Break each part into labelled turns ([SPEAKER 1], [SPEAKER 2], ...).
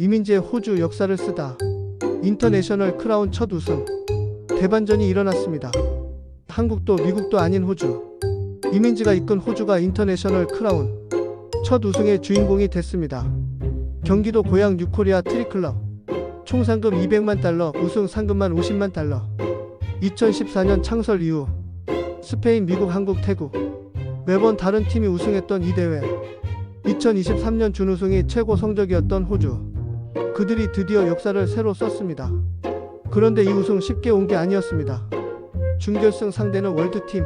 [SPEAKER 1] 이민재의 호주 역사를 쓰다. 인터내셔널 크라운 첫 우승. 대반전이 일어났습니다. 한국도 미국도 아닌 호주. 이민지가 이끈 호주가 인터내셔널 크라운 첫 우승의 주인공이 됐습니다. 경기도 고향 뉴코리아 트리클럽 총 상금 200만 달러, 우승 상금만 50만 달러. 2014년 창설 이후 스페인, 미국, 한국, 태국 매번 다른 팀이 우승했던 이 대회. 2023년 준우승이 최고 성적이었던 호주. 그들이 드디어 역사를 새로 썼습니다. 그런데 이 우승 쉽게 온 게 아니었습니다. 준결승 상대는 월드팀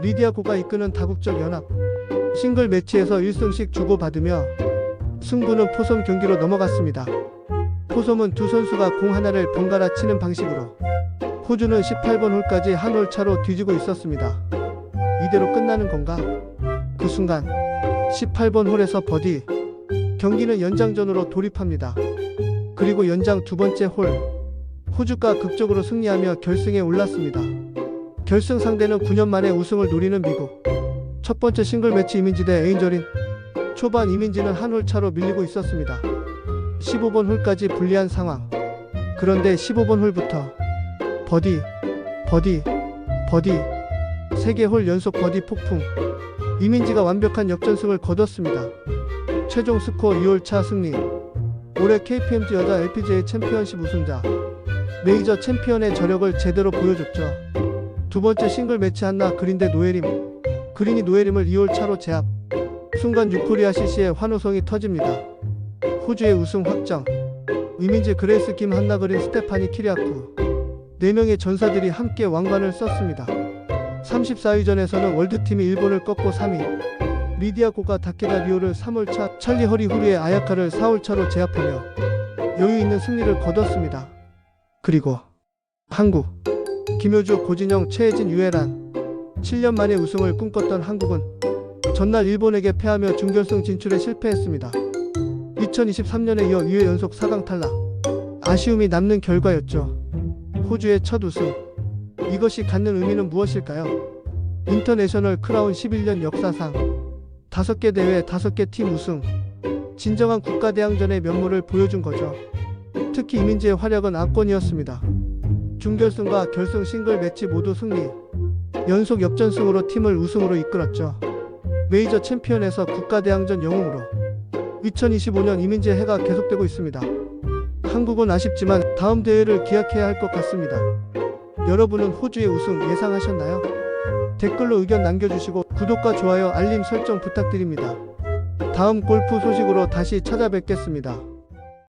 [SPEAKER 1] 리디아 고가 이끄는 다국적 연합 싱글 매치에서 1승씩 주고받으며 승부는 포섬 경기로 넘어갔습니다. 포섬은 두 선수가 공 하나를 번갈아 치는 방식으로 호주는 18번 홀까지 한 홀 차로 뒤지고 있었습니다. 이대로 끝나는 건가? 그 순간 18번 홀에서 버디 경기는 연장전으로 돌입합니다. 그리고 연장 두 번째 홀 호주가 극적으로 승리하며 결승에 올랐습니다. 결승 상대는 9년 만에 우승을 노리는 미국. 첫 번째 싱글 매치 이민지 대 에인절인 초반 이민지는 한 홀 차로 밀리고 있었습니다. 15번 홀까지 불리한 상황. 그런데 15번 홀부터 버디, 버디, 버디, 3개 홀 연속 버디 폭풍. 이민지가 완벽한 역전승을 거뒀습니다. 최종 스코어 2홀 차 승리. 올해 KPMG 여자 LPGA 챔피언십 우승자. 메이저 챔피언의 저력을 제대로 보여줬죠. 두 번째 싱글 매치 한나 그린 대 노예림. 그린이 노예림을 2홀 차로 제압. 순간 유코리아 CC의 환호성이 터집니다. 호주의 우승 확정. 이민지 그레이스 김 한나 그린 스테파니 키리아쿠. 4명의 전사들이 함께 왕관을 썼습니다. 34위전에서는 월드팀이 일본을 꺾고 3위. 리디아 고가 다케다 리오를 3홀차, 찰리 허리 후리의 아야카를 4홀차로 제압하며 여유 있는 승리를 거뒀습니다. 그리고 한국 김효주, 고진영, 최혜진, 유혜란 7년 만에 우승을 꿈꿨던 한국은 전날 일본에게 패하며 준결승 진출에 실패했습니다. 2023년에 이어 2회 연속 4강 탈락. 아쉬움이 남는 결과였죠. 호주의 첫 우승. 이것이 갖는 의미는 무엇일까요? 인터내셔널 크라운 11년 역사상 5개 대회 5개 팀 우승. 진정한 국가대항전의 면모를 보여준 거죠. 특히 이민지의 활약은 압권이었습니다. 준결승과 결승 싱글 매치 모두 승리. 연속 역전승으로 팀을 우승으로 이끌었죠. 메이저 챔피언에서 국가대항전 영웅으로 2025년 이민지의 해가 계속되고 있습니다. 한국은 아쉽지만 다음 대회를 기약해야 할 것 같습니다. 여러분은 호주의 우승 예상하셨나요? 댓글로 의견 남겨주시고 구독과 좋아요 알림 설정 부탁드립니다. 다음 골프 소식으로 다시 찾아뵙겠습니다.